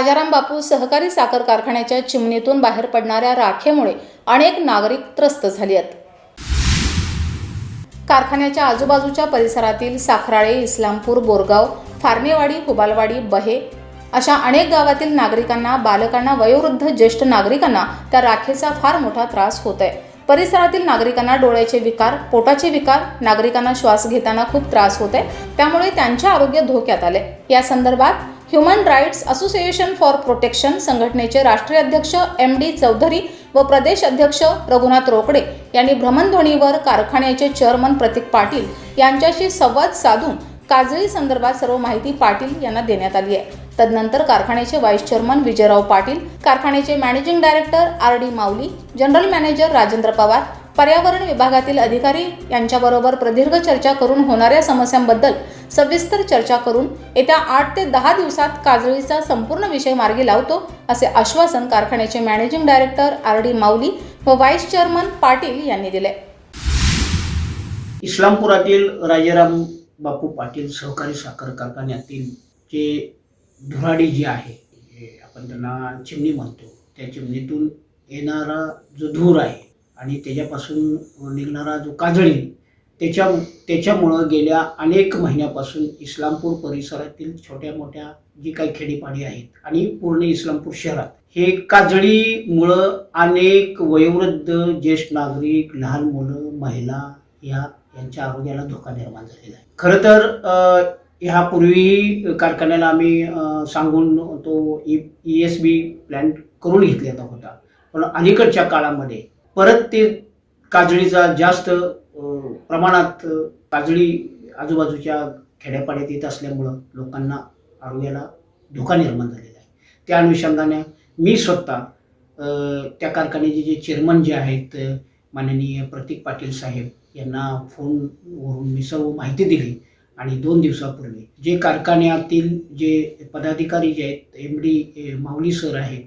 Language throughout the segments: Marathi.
राजाराम बापू सहकारी साखर कारखान्याच्या चिमणीतून बाहेर पडणाऱ्या राखेमुळे अनेक नागरिक त्रस्त झाली आहेत. कारखान्याच्या आजूबाजूच्या परिसरातील साखराळे इस्लामपूर बोरगाव फार्मेवाडी हुबालवाडी बहे अशा अनेक गावातील नागरिकांना बालकांना वयोवृद्ध ज्येष्ठ नागरिकांना त्या राखेचा फार मोठा त्रास होत आहे परिसरातील नागरिकांना डोळ्याचे विकार पोटाचे विकार नागरिकांना श्वास घेताना खूप त्रास होत आहे त्यामुळे त्यांचे आरोग्य धोक्यात आले. या संदर्भात human rights association for protection संघटनेचे राष्ट्रीय अध्यक्ष एम डी चौधरी व प्रदेश अध्यक्ष रघुनाथ रोकडे यांनी भ्रमणध्वनीवर कारखान्याचे चेअरमन प्रतीक पाटील यांच्याशी संवाद साधून काजळी संदर्भात सर्व माहिती पाटील यांना देण्यात आली आहे. तदनंतर कारखान्याचे व्हाईस चेअरमन विजयराव पाटील कारखान्याचे managing director R D Mauli general manager Rajendra Pawar पर्यावरण विभागातील अधिकारी यांच्याबरोबर प्रदीर्घ चर्चा करून होणाऱ्या समस्यांबद्दल सविस्तर चर्चा करून येत्या आठ ते दहा दिवसात काजळीचा संपूर्ण विषय मार्गी लावतो असे आश्वासन कारखान्याचे managing director R D Mauli व व्हाईस चेअरमन पाटील यांनी दिले. इस्लामपुरातील राजाराम बापू पाटील सहकारी साखर कारखान्यातील जे धुराडी जे आहे जे आपण त्यांना चिमणी म्हणतो त्या चिमणीतून येणारा जो धूर आहे आणि त्याच्यापासून निघणारा जो काजळी त्याच्या त्याच्यामुळं गेल्या अनेक महिन्यापासून इस्लामपूर परिसरातील छोट्या मोठ्या जी काही खेडीपाडी आहेत आणि पूर्ण इस्लामपूर शहरात हे काजळीमुळं अनेक वयोवृद्ध ज्येष्ठ नागरिक लहान मुलं महिला या यांच्या आरोग्याला धोका निर्माण झालेला आहे. खरं तर ह्यापूर्वीही कारखान्याला आम्ही सांगून तो ई एस बी प्लॅन करून घेतलेला होता. पण अलीकडच्या काळामध्ये परत ते काजळीचा जास्त प्रमाणात काजळी आजूबाजूच्या खेड्यापाड्यात येत असल्यामुळं लोकांना आरोग्याला धोका निर्माण झालेला आहे. त्या अनुषंगाने मी स्वतः त्या कारखान्याचे जे चेअरमन जे आहेत माननीय प्रतीक पाटील साहेब यांना फोनवरून मी सर्व माहिती दिली आणि दोन दिवसापूर्वी जे कारखान्यातील जे पदाधिकारी जे आहेत एम डी माऊली सर आहेत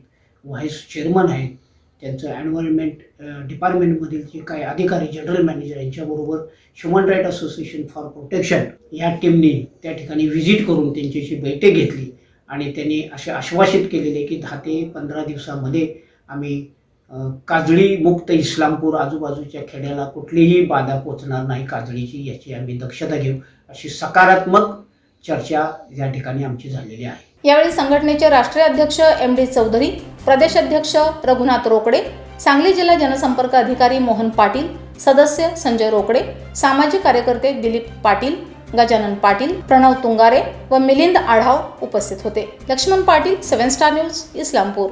व्हाईस चेअरमन आहेत त्यांचं एन्व्हायरमेंट डिपार्टमेंटमधील जे काही अधिकारी जनरल मॅनेजर यांच्याबरोबर human right association for protection या टीमने त्या ठिकाणी व्हिजिट करून त्यांच्याशी बैठक घेतली आणि त्यांनी असे आश्वासित केलेले की दहा ते पंधरा दिवसामध्ये आम्ही काजळी मुक्त इस्लामपूर आजूबाजूच्या खेड्याला कुठलीही बाधा पोचणार नाही काजळीची याची आम्ही दक्षता घेऊ अशी सकारात्मक चर्चा या ठिकाणी आमची झालेली आहे. यावेळी संघटनेचे राष्ट्रीय अध्यक्ष एम डी चौधरी प्रदेश अध्यक्ष रघुनाथ रोकडे सांगली जिल्हा जनसंपर्क अधिकारी मोहन पाटील सदस्य संजय रोकडे सामाजिक कार्यकर्ते दिलीप पाटील गजानन पाटील प्रणव तुंगारे व मिलिंद आढाव उपस्थित होते. Laxman Patil seven star news Islampur.